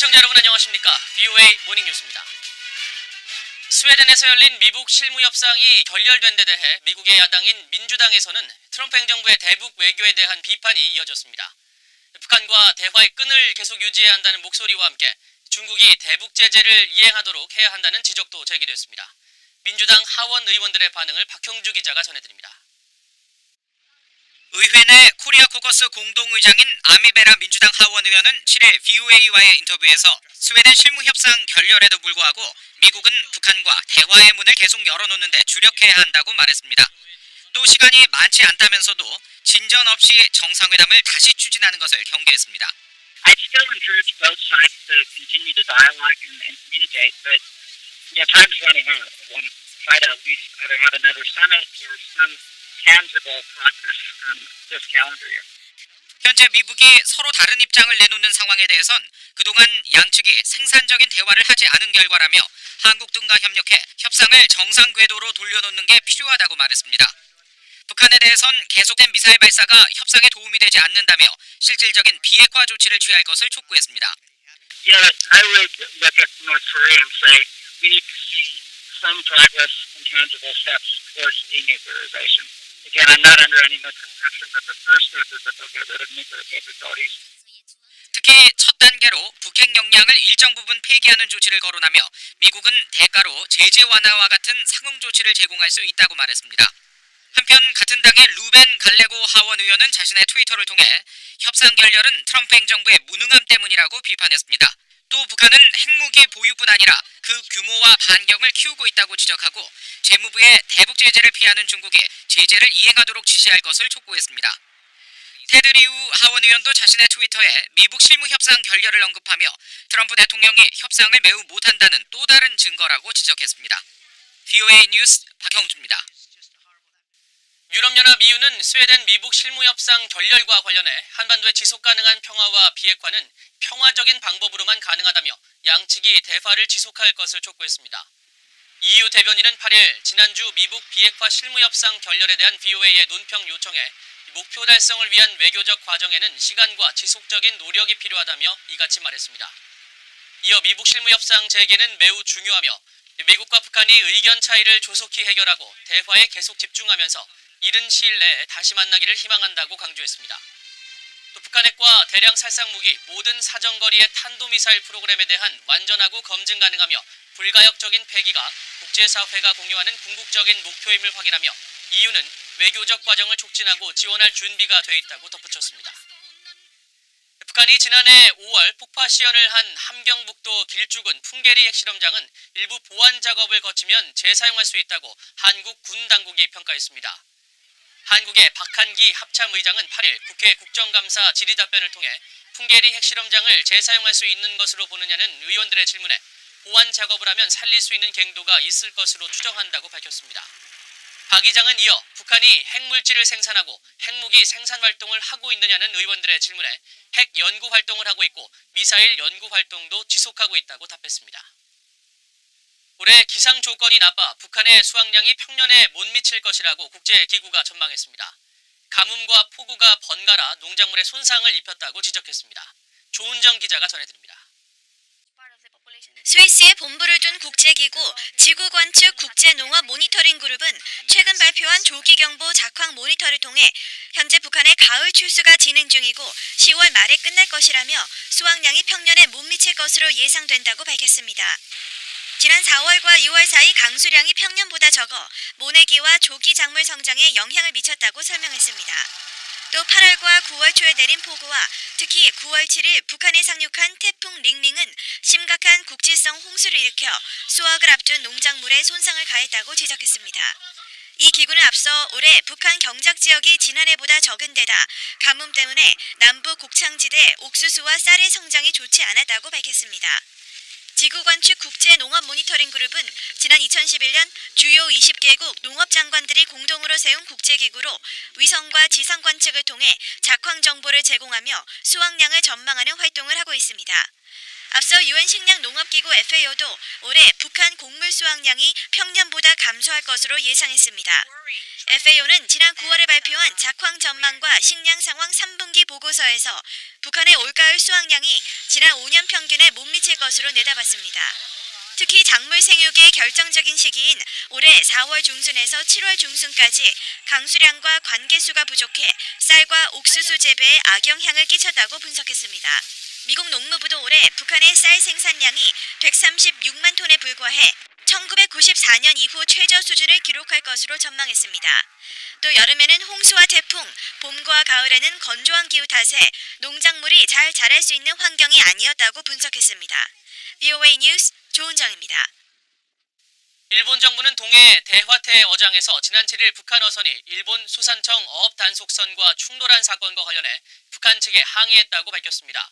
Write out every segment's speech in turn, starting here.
시청자 여러분 안녕하십니까? BOA 모닝 뉴스입니다. 스웨덴에서 열린 미국 실무 협상이 결렬된 데 대해 미국의 야당인 민주당에서는 트럼프 행정부의 대북 외교에 대한 비판이 이어졌습니다. 북한과 대화의 끈을 계속 유지해야 한다는 목소리와 함께 중국이 대북 제재를 이행하도록 해야 한다는 지적도 제기됐습니다. 민주당 하원 의원들의 반응을 박형주 기자가 전해드립니다. 의회 내 코리아 코커스 공동의장인 아미베라 민주당 하원 의원은 7일 VOA와의 인터뷰에서 스웨덴 실무 협상 결렬에도 불구하고 미국은 북한과 대화의 문을 계속 열어놓는데 주력해야 한다고 말했습니다. 또 시간이 많지 않다면서도 진전 없이 정상회담을 다시 추진하는 것을 경계했습니다. I still encourage both sides to continue the dialogue and, and communicate, but you know, time's running out. To try to at least either have another summit or some tangible progress um, this calendar year. 현재 미국이 서로 다른 입장을 내놓는 상황에 대해선 그동안 양측이 생산적인 대화를 하지 않은 결과라며 한국 등과 협력해 협상을 정상 궤도로 돌려놓는 게 필요하다고 말했습니다. 북한에 대해선 계속된 미사일 발사가 협상에 도움이 되지 않는다며 실질적인 비핵화 조치를 취할 것을 촉구했습니다. You know, I would look at North Korea and say we need to see some progress and tangible steps towards denuclearization. Again, I'm not under any misconception that the first step is that they'll get rid of nuclear capabilities. 특히 첫 단계로 북핵 역량을 일정 부분 폐기하는 조치를 거론하며 미국은 대가로 제재 완화와 같은 상응 조치를 제공할 수 있다고 말했습니다. 한편 같은 당의 루벤 갈레고 하원 의원은 자신의 트위터를 통해 협상 결렬은 트럼프 행정부의 무능함 때문이라고 비판했습니다. 또 북한은 핵무기 보유뿐 아니라 그 규모와 반경을 키우고 있다고 지적하고 재무부의 대북 제재를 피하는 중국이 제재를 이행하도록 지시할 것을 촉구했습니다. 테드 리우 하원 의원도 자신의 트위터에 미국 실무 협상 결렬을 언급하며 트럼프 대통령이 협상을 매우 못한다는 또 다른 증거라고 지적했습니다. VOA 뉴스 박형주입니다. 유럽연합 EU는 스웨덴 미국 실무협상 결렬과 관련해 한반도의 지속 가능한 평화와 비핵화는 평화적인 방법으로만 가능하다며 양측이 대화를 지속할 것을 촉구했습니다. EU 대변인은 8일 지난주 미국 비핵화 실무협상 결렬에 대한 VOA의 논평 요청에 목표 달성을 위한 외교적 과정에는 시간과 지속적인 노력이 필요하다며 이같이 말했습니다. 이어 미국 실무협상 재개는 매우 중요하며 미국과 북한이 의견 차이를 조속히 해결하고 대화에 계속 집중하면서 이른 시일 내에 다시 만나기를 희망한다고 강조했습니다. 또 북한 핵과 대량 살상 무기 모든 사정거리의 탄도미사일 프로그램에 대한 완전하고 검증 가능하며 불가역적인 폐기가 국제사회가 공유하는 궁극적인 목표임을 확인하며 EU는 외교적 과정을 촉진하고 지원할 준비가 돼 있다고 덧붙였습니다. 북한이 지난해 5월 폭파 시연을 한 함경북도 길쭉은 풍계리 핵실험장은 일부 보안 작업을 거치면 재사용할 수 있다고 한국 군 당국이 평가했습니다. 한국의 박한기 합참의장은 8일 국회 국정감사 질의답변을 통해 풍계리 핵실험장을 재사용할 수 있는 것으로 보느냐는 의원들의 질문에 보안 작업을 하면 살릴 수 있는 갱도가 있을 것으로 추정한다고 밝혔습니다. 박 의장은 이어 북한이 핵물질을 생산하고 핵무기 생산 활동을 하고 있느냐는 의원들의 질문에 핵 연구 활동을 하고 있고 미사일 연구 활동도 지속하고 있다고 답했습니다. 올해 기상 조건이 나빠 북한의 수확량이 평년에 못 미칠 것이라고 국제기구가 전망했습니다. 가뭄과 폭우가 번갈아 농작물에 손상을 입혔다고 지적했습니다. 조은정 기자가 전해드립니다. 스위스에 본부를 둔 국제기구 지구관측 국제농업 모니터링 그룹은 최근 발표한 조기경보 작황 모니터를 통해 현재 북한의 가을 추수가 진행 중이고 10월 말에 끝날 것이라며 수확량이 평년에 못 미칠 것으로 예상된다고 밝혔습니다. 지난 4월과 6월 사이 강수량이 평년보다 적어 모내기와 조기 작물 성장에 영향을 미쳤다고 설명했습니다. 또 8월과 9월 초에 내린 폭우와 특히 9월 7일 북한에 상륙한 태풍 링링은 심각한 국지성 홍수를 일으켜 수확을 앞둔 농작물에 손상을 가했다고 지적했습니다. 이 기구는 앞서 올해 북한 경작 지역이 지난해보다 적은 데다 가뭄 때문에 남부 곡창지대 옥수수와 쌀의 성장이 좋지 않았다고 밝혔습니다. 지구관측 국제농업 모니터링 그룹은 지난 2011년 주요 20개국 농업장관들이 공동으로 세운 국제기구로 위성과 지상 관측을 통해 작황 정보를 제공하며 수확량을 전망하는 활동을 하고 있습니다. 앞서 유엔 식량 농업기구 FAO도 올해 북한 곡물 수확량이 평년보다 감소할 것으로 예상했습니다. FAO는 지난 9월에 발표한 작황 전망과 식량 상황 3분기 보고서에서 북한의 올가을 수확량이 지난 5년 평균에 못 미칠 것으로 내다봤습니다. 특히 작물 생육의 결정적인 시기인 올해 4월 중순에서 7월 중순까지 강수량과 관계수가 부족해 쌀과 옥수수 재배에 악영향을 끼쳤다고 분석했습니다. 미국 농무부도 올해 북한의 쌀 생산량이 136만 톤에 불과해 1994년 이후 최저 수준을 기록할 것으로 전망했습니다. 또 여름에는 홍수와 태풍, 봄과 가을에는 건조한 기후 탓에 농작물이 잘 자랄 수 있는 환경이 아니었다고 분석했습니다. BOA 뉴스 조은정입니다. 일본 정부는 동해 대화태 어장에서 지난 7일 북한 어선이 일본 수산청 어업 단속선과 충돌한 사건과 관련해 북한 측에 항의했다고 밝혔습니다.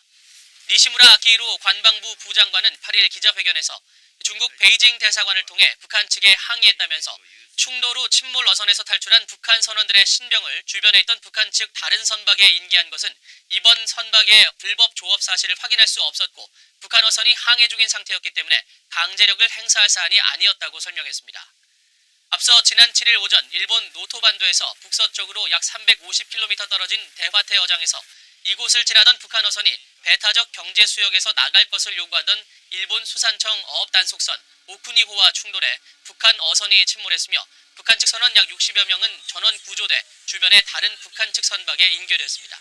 니시무라 기로 관방부 부장관은 8일 기자회견에서 중국 베이징 대사관을 통해 북한 측에 항의했다면서 충돌 후 침몰 어선에서 탈출한 북한 선원들의 신병을 주변에 있던 북한 측 다른 선박에 인계한 것은 이번 선박의 불법 조업 사실을 확인할 수 없었고 북한 어선이 항해 중인 상태였기 때문에 강제력을 행사할 사안이 아니었다고 설명했습니다. 앞서 지난 7일 오전 일본 노토반도에서 북서쪽으로 약 350km 떨어진 대화태 어장에서 이곳을 지나던 북한 어선이 배타적 경제 수역에서 나갈 것을 요구하던 일본 수산청 어업 단속선 오쿠니호와 충돌해 북한 어선이 침몰했으며 북한 측 선원 약 60여 명은 전원 구조돼 주변의 다른 북한 측 선박에 인계됐습니다.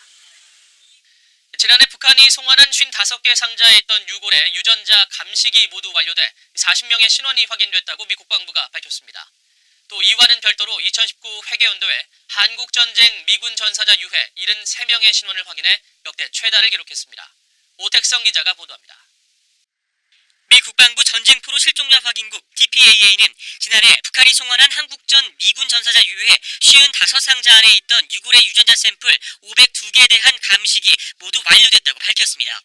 지난해 북한이 송환한 55개 상자에 있던 유골의 유전자 감식이 모두 완료돼 40명의 신원이 확인됐다고 미 국방부가 밝혔습니다. 또 이와는 별도로 2019 회계연도에 한국전쟁 미군 전사자 유해 73명의 신원을 확인해 역대 최다를 기록했습니다. 오택성 기자가 보도합니다. 미 국방부 전쟁포로 실종자 확인국 DPAA는 지난해 북한이 송환한 한국전 미군 전사자 유해 55상자 안에 있던 유골의 유전자 샘플 502개에 대한 감식이 모두 완료됐다고 밝혔습니다.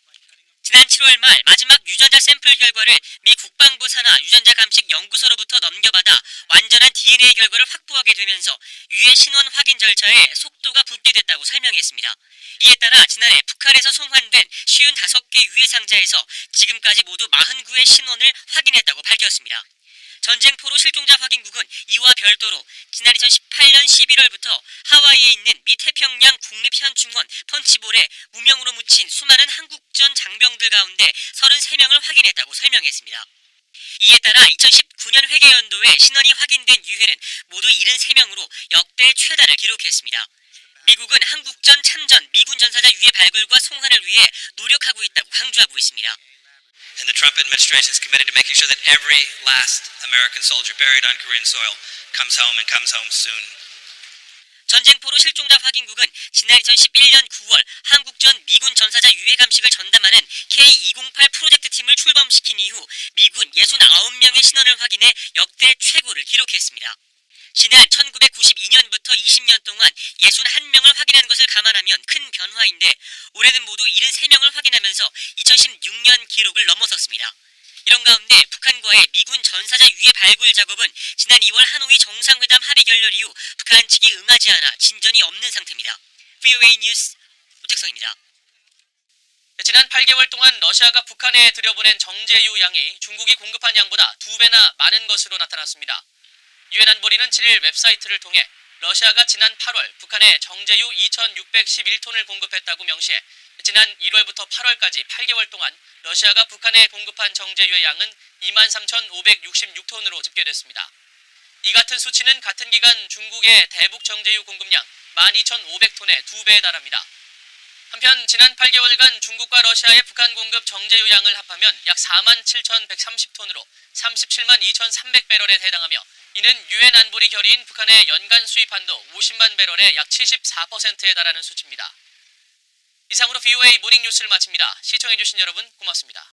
지난 7월 말 마지막 유전자 샘플 결과를 미 국방부 산하 유전자 감식 연구소로부터 넘겨받아 완전한 DNA 결과를 확보하게 되면서 유해 신원 확인 절차에 속도가 붙게 됐다고 설명했습니다. 이에 따라 지난해 북한에서 송환된 55개 유해 상자에서 지금까지 모두 49의 신원을 확인했다고 밝혔습니다. 전쟁포로 실종자 확인국은 이와 별도로 지난 2018년 11월부터 하와이에 있는 미 태평양 국립현충원 펀치볼에 무명으로 묻힌 수많은 한국전 장병들 가운데 33명을 확인했다고 설명했습니다. 이에 따라 2019년 회계연도에 신원이 확인된 유해는 모두 73명으로 역대 최다를 기록했습니다. 미국은 한국전 참전 미군 전사자 유해 발굴과 송환을 위해 노력하고 있다고 강조하고 있습니다. And the Trump administration is committed to making sure that every last American soldier buried on Korean soil comes home and comes home soon. 전쟁포로 실종자 확인국은 지난 2011년 9월 한국전 미군 전사자 유해 감식을 전담하는 K208 프로젝트 팀을 출범시킨 이후 미군 69명의 신원을 확인해 역대 최고를 기록했습니다. 지난 1992년부터 20년 동안 61명을 확인한 것을 감안하면 큰 변화인데 올해는 모두 73명을 확인하면서 2016년 기록을 넘어섰습니다. 이런 가운데 북한과의 미군 전사자 유해 발굴 작업은 지난 2월 하노이 정상회담 합의 결렬 이후 북한 측이 응하지 않아 진전이 없는 상태입니다. VOA 뉴스 우택성입니다. 지난 8개월 동안 러시아가 북한에 들여보낸 정제유 양이 중국이 공급한 양보다 두 배나 많은 것으로 나타났습니다. 유엔 안보리는 7일 웹사이트를 통해 러시아가 지난 8월 북한에 정제유 2,611톤을 공급했다고 명시해 지난 1월부터 8월까지 8개월 동안 러시아가 북한에 공급한 정제유의 양은 23,566톤으로 집계됐습니다. 이 같은 수치는 같은 기간 중국의 대북 정제유 공급량 12,500톤의 두 배에 달합니다. 한편 지난 8개월간 중국과 러시아의 북한 공급 정제유 양을 합하면 약 4만 7,130톤으로 37만 2,300배럴에 해당하며 이는 유엔 안보리 결의인 북한의 연간 수입 한도 50만 배럴의 약 74%에 달하는 수치입니다. 이상으로 VOA 모닝 뉴스를 마칩니다. 시청해주신 여러분 고맙습니다.